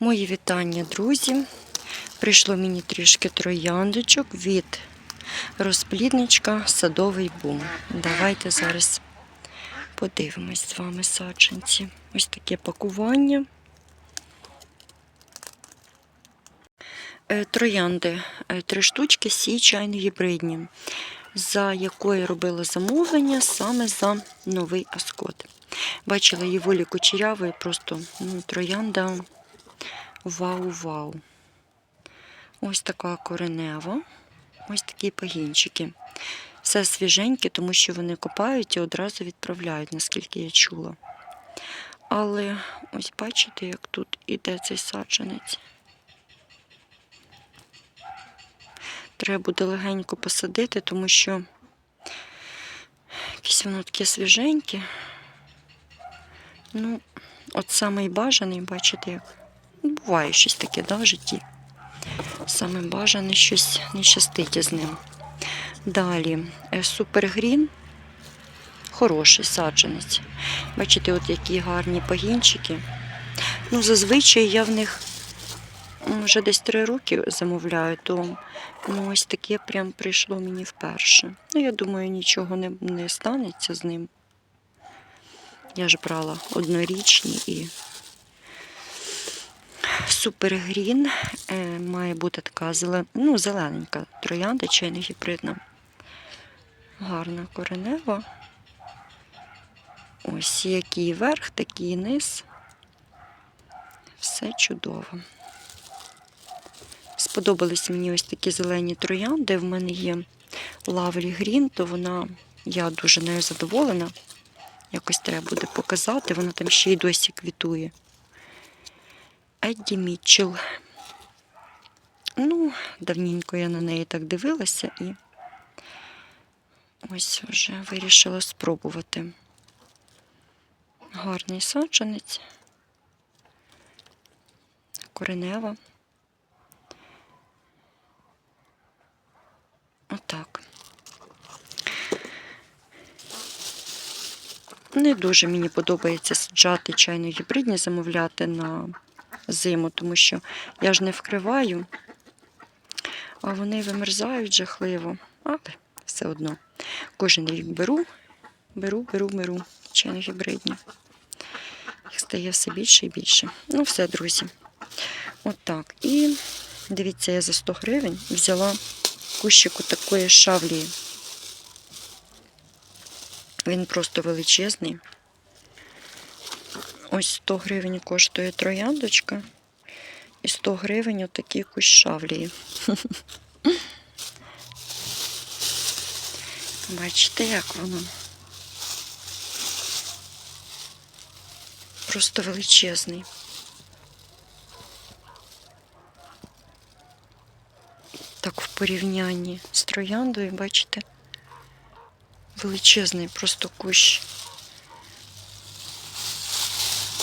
Мої вітання, друзі. Прийшло мені трішки трояндочок від розплідничка Садовий бум. Давайте зараз подивимось з вами саджанці. Ось таке пакування. Е, Троянди е, три штучки, сі чайні гібридні, за якої робила замовлення саме за новий аскот. Бачила її волі кучерявої, просто ну, троянда вау-вау. Ось така коренева, ось такі пагінчики. Все свіженьке, тому що вони копають і одразу відправляють, наскільки я чула. Але ось бачите, як тут іде цей саджанець. Треба буде легенько посадити, тому що якесь воно таке свіженьке. Ну, от самий бажаний, бачите, як буває щось таке, да, в житті. Саме бажане щось не щастить із ним. Далі, е, супергрін, хороший саджанець. Бачите, от які гарні пагінчики. Ну, зазвичай я в них вже десь три роки замовляю, то ну, ось таке прям прийшло мені вперше. Ну, я думаю, нічого не, не станеться з ним. Я ж брала однорічні і супергрін е, має бути така зелен... ну, зелененька троянда, чайна гібридна. Гарна коренева. Ось який верх, такий низ. Все чудово. Сподобались мені ось такі зелені троянди. В мене є лавлі грін, то вона, я дуже нею задоволена. Якось треба буде показати, вона там ще й досі квітує. Едді Мітчелл. Ну, давненько я на неї так дивилася і ось вже вирішила спробувати. Гарний саджанець. Коренева. Отак. Не дуже мені подобається саджати чайно гібридні, замовляти на зиму, тому що я ж не вкриваю, а вони вимерзають жахливо. Але все одно. Кожен рік беру, беру, беру, беру чайно гібридні. Їх стає все більше і більше. Ну, все, друзі. Отак. І дивіться, я за 100 гривень взяла кущику такої шавлії. Він просто величезний. Ось 100 гривень коштує трояндочка. І 100 гривень отакі кущ шавлії. Бачите, як воно? Просто величезний. Так в порівнянні з трояндою, бачите? Величезний просто кущ.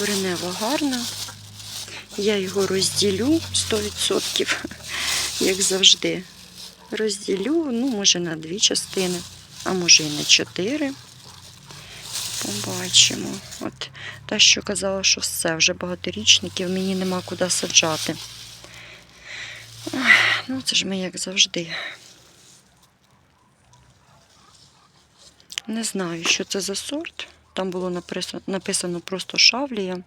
Коренева гарна. Я його розділю 100%, як завжди. Розділю, ну, може, на дві частини, а може і на чотири. Побачимо. От та, що казала, що все, вже багаторічників, мені нема куди саджати. Ну, це ж ми як завжди. Не знаю, що це за сорт. Там було написано, просто шавлія.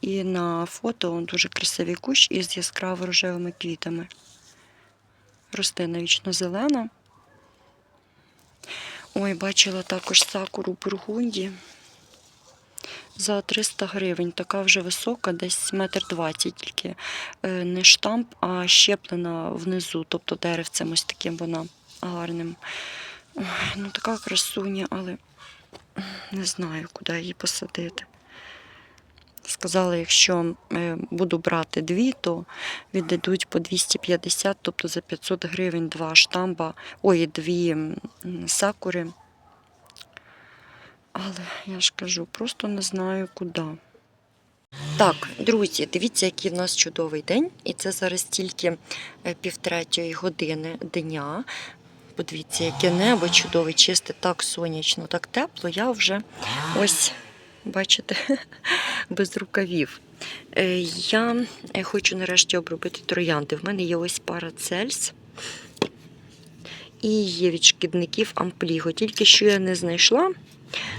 І на фото дуже красивий кущ із яскраво рожевими квітами. Рослина вічно зелена. Ой, бачила також сакуру бургунді за 300 гривень. Така вже висока, десь метр двадцять тільки. Е, Не штамп, а щеплена внизу, тобто деревцем ось таким вона гарним. Ой, ну така красуня, але не знаю, куди її посадити. Сказали, якщо е, буду брати дві, то віддадуть по 250, тобто за 500 гривень два штамба, ой, дві сакури. Але я ж кажу, просто не знаю куди. Так, друзі, дивіться, який в нас чудовий день. І це зараз тільки е, півтретьої години дня. Подивіться, яке небо чудове, чисте, так сонячно, так тепло. Я вже ось, бачите, без рукавів. Е, Я е, хочу нарешті обробити троянди. В мене є ось парацельс і є від шкідників ампліго. Тільки що я не знайшла.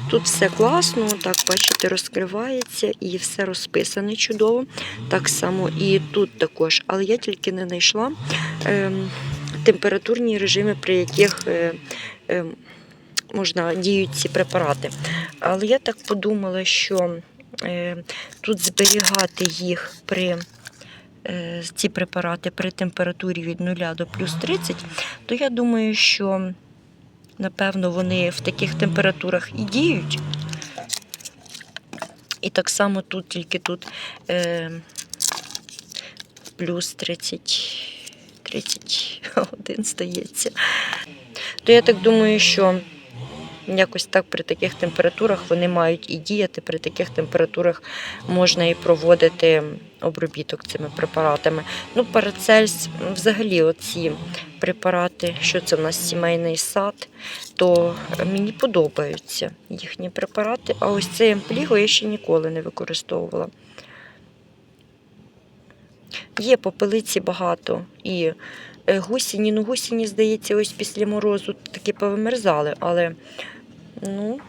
Тут все класно, так, бачите, розкривається і все розписане чудово. Так само і тут також. Але я тільки не знайшла ем, температурні режими, при яких е, е, можна діють ці препарати. Але я так подумала, що е, тут зберігати їх при ці препарати при температурі від 0 до плюс 30, то я думаю, що напевно вони в таких температурах і діють. І так само тут, тільки тут е, плюс 30, 31 стається. То я так думаю, що якось так при таких температурах вони мають і діяти. При таких температурах можна і проводити обробіток цими препаратами. Ну, парацельс, взагалі, оці препарати, що це в нас сімейний сад, то мені подобаються їхні препарати. А ось цей емпліго я ще ніколи не використовувала. Є попелиці багато і е, гусіні, ну гусіні, здається, ось після морозу таки повимерзали, але ну,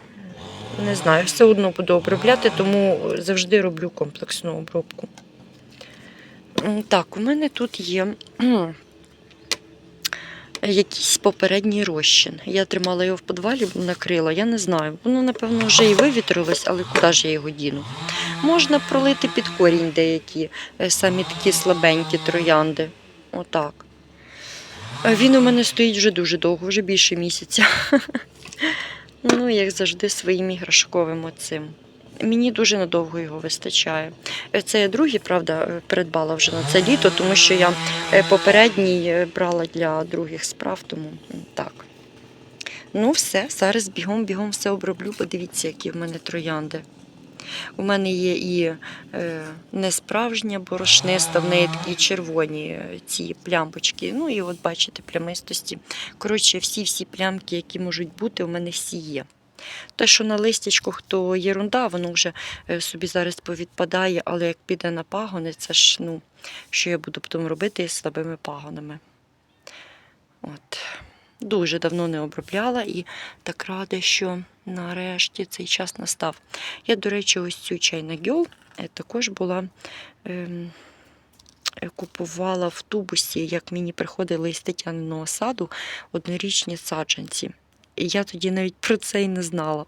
не знаю, все одно буду обробляти, тому завжди роблю комплексну обробку. Так, у мене тут є якийсь попередній розчин. Я тримала його в підвалі, накрила, я не знаю. Воно, напевно, вже і вивітрилось, але куди ж я його діну? Можна пролити під корінь деякі, е, самі такі слабенькі троянди. Отак. Він у мене стоїть вже дуже довго, вже більше місяця. Ну, як завжди, своїм іграшковим оцим. Мені дуже надовго його вистачає. Е, Це я другий, правда, е, придбала вже на це літо, тому що я е, попередній брала для других справ, тому так. Ну, все, зараз бігом-бігом все оброблю. Подивіться, які в мене троянди. У мене є і е, несправжня борошниста, в неї такі червоні ці плямбочки. Ну і от бачите, плямистості. Коротше, всі-всі плямки, які можуть бути, у мене всі є. Те, що на листячках, то єрунда, воно вже е, собі зараз повідпадає, але як піде на пагони, це ж ну, що я буду потім робити із слабими пагонами. От. Дуже давно не обробляла і так рада, що нарешті цей час настав. Я, до речі, ось цю чайна гьол е, також була. ем, е, Купувала в тубусі, як мені приходили із Тетяниного саду однорічні саджанці. І я тоді навіть про це і не знала.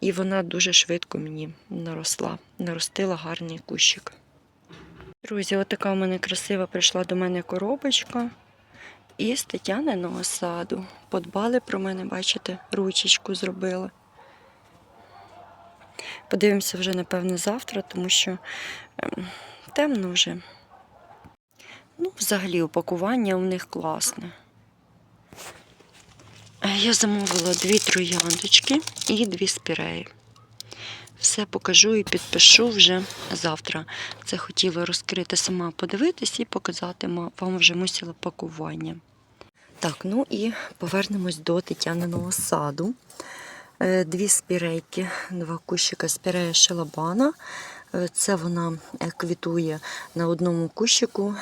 І вона дуже швидко мені наросла, наростила гарний кущик. Друзі, отака у мене красива прийшла до мене коробочка із Тетяниного саду. Подбали про мене, бачите, ручечку зробили. Подивимося вже, напевне, завтра, тому що ем, темно вже. Ну, взагалі, упакування у них класне. Е, Я замовила дві трояндочки і дві спіреї. Все покажу і підпишу вже завтра. Це хотіла розкрити сама, подивитись і показати вам вже мусила пакування. Так, ну і повернемось до Тетяниного саду. Е, Дві спірейки, два кущика спірея шелабана. Е, Це вона квітує на одному кущику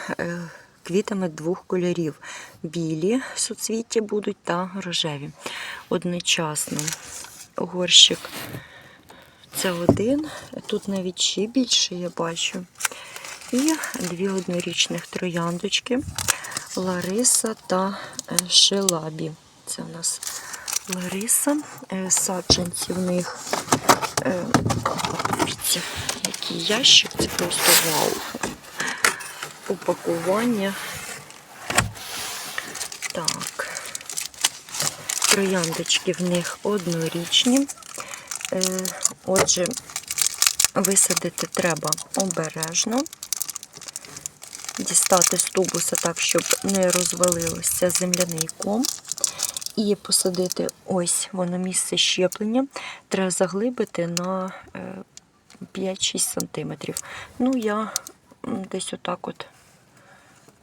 квітами двох кольорів. Білі суцвіття будуть та рожеві. Одночасно горщик це один, тут навіть ще більше я бачу. І дві однорічних трояндочки Лариса та е, Шелабі. Це у нас Лариса. Е, Саджанці в них. е, який ящик, це просто вау. Упакування. Так. Трояндочки в них однорічні. Е, Отже, висадити треба обережно. Дістати з тубуса так, щоб не розвалилося земляний ком. І посадити ось воно місце щеплення. Треба заглибити на е, 5-6 см. Ну, я десь отак от,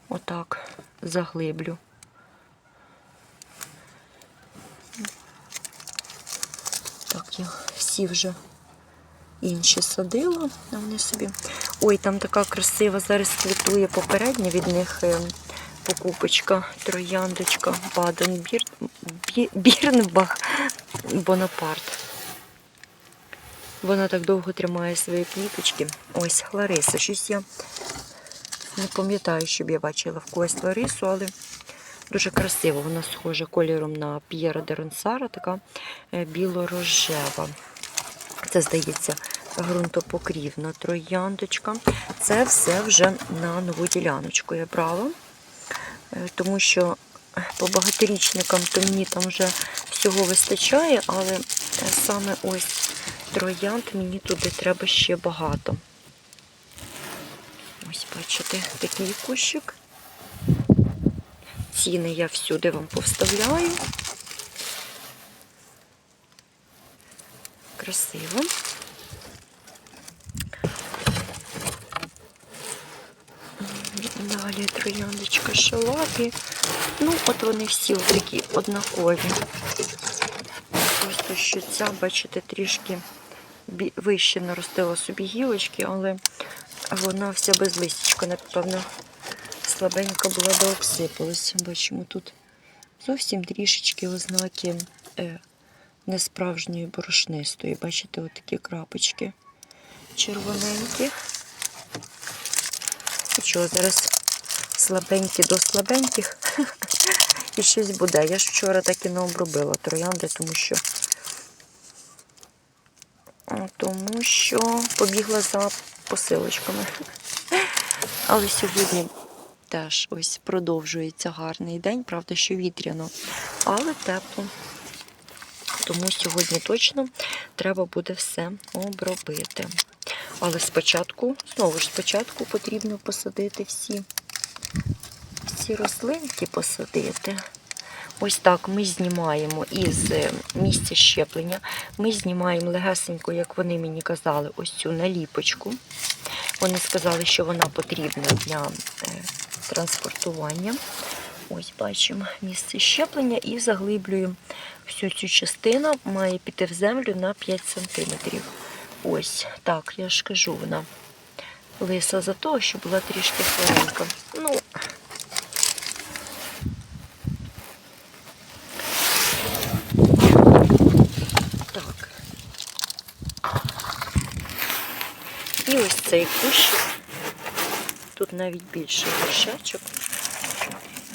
отак заглиблю. Так, я всі вже інші садила. А вони собі. Ой, там така красива зараз квітує попередня від них е, покупочка, трояндочка, Баден Бірнбах Бонапарт. Вона так довго тримає свої квіточки. Ось Лариса. Щось я не пам'ятаю, щоб я бачила в когось Ларису, але дуже красиво. Вона схожа кольором на П'єра де Ронсара, така е, біло-рожева. Це, здається, ґрунтопокрівна трояндочка. Це все вже на нову діляночку я брала, е, тому що по багаторічникам то мені там вже всього вистачає, але саме ось троянд мені туди треба ще багато. Бачите, такий кущик. Ціни я всюди вам повставляю. Красиво. Далі трояндочка шалапі. Ну, от вони всі такі однакові. Просто що ця, бачите, трішки вище наростила собі гілочки, але вона вся без листячка, напевно, слабенька була да обсипалася. Бачимо тут зовсім трішечки ознаки е, несправжньої борошнистої. Бачите, отакі крапочки червоненькі. Нічого, зараз слабенькі до слабеньких. І щось буде. Я ж вчора так і не обробила троянди, тому що тому що побігла за посилочками. Але сьогодні теж ось продовжується гарний день, правда, що вітряно, але тепло. Тому сьогодні точно треба буде все обробити. Але спочатку, знову ж спочатку потрібно посадити всі, всі рослинки посадити. Ось так ми знімаємо із е, місця щеплення. Ми знімаємо легесенько, як вони мені казали, ось цю наліпочку. Вони сказали, що вона потрібна для е, транспортування. Ось бачимо місце щеплення і заглиблюємо всю цю частину, має піти в землю на 5 см. Ось так, я ж кажу, вона лиса за того, що була трішки хворенька. Ну, так. І ось цей кущик. Тут навіть більший горшечок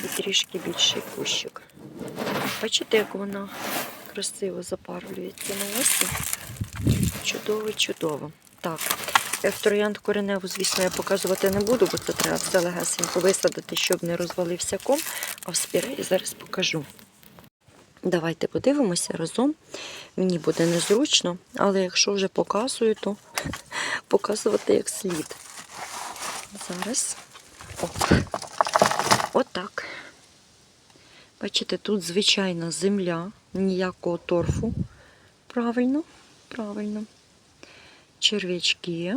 і трішки більший кущик. Бачите, як вона красиво запарлюється на осінь? Чудово, чудово. Так, троянд кореневу, звісно, я показувати не буду, бо це треба все легесенько висадити, щоб не розвалився ком, а в спіреї зараз покажу. Давайте подивимося разом. Мені буде незручно, але якщо вже показую, то показувати як слід. Зараз. О. Отак. Бачите, тут звичайна земля, ніякого торфу. Правильно, правильно. Черв'ячки.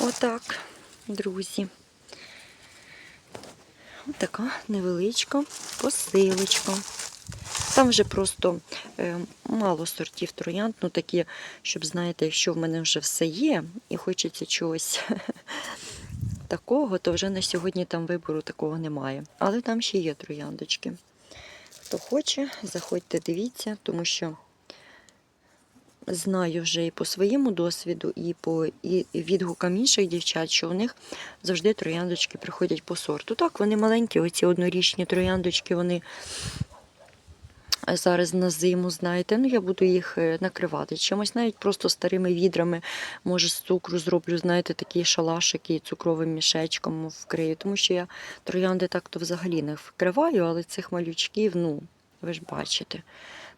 Отак, друзі. Така невеличка посилочка. Там вже просто е, мало сортів троянд, ну такі, щоб, знаєте, якщо в мене вже все є і хочеться чогось такого, то вже на сьогодні там вибору такого немає. Але там ще є трояндочки. Хто хоче, заходьте, дивіться, тому що знаю вже і по своєму досвіду, і по і відгукам інших дівчат, що у них завжди трояндочки приходять по сорту. Так, вони маленькі, оці однорічні трояндочки, вони зараз на зиму, знаєте, ну я буду їх е, накривати чимось, навіть просто старими відрами, може, з цукру зроблю, знаєте, такі шалашики цукровим мішечком вкрию. Тому що я троянди так-то взагалі не вкриваю, але цих малючків, ну, ви ж бачите.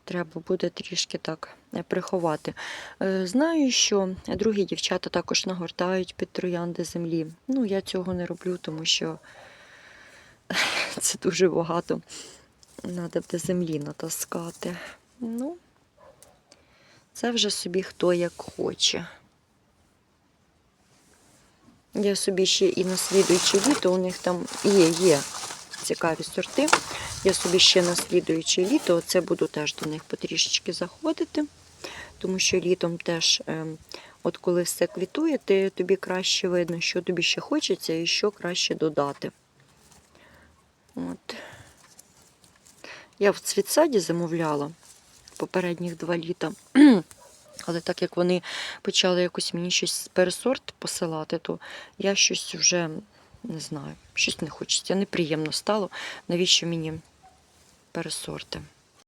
Треба буде трішки так е, приховати. Е, Знаю, що другі дівчата також нагортають під троянди землі. Ну, я цього не роблю, тому що це дуже багато. Треба буде землі натаскати. Ну, це вже собі хто як хоче. Я собі ще і наслідуючи літо, у них там є, є цікаві сорти. Я собі ще наслідуючи літо, це буду теж до них потрішечки заходити. тому що літом теж, ем, от коли все квітує, ти, тобі краще видно, що тобі ще хочеться і що краще додати. От. Я в цвітсаді замовляла попередніх два літа. Але так як вони почали якось мені щось пересорт посилати, то я щось вже не знаю, щось не хочеться. Неприємно стало. Навіщо мені пересорти?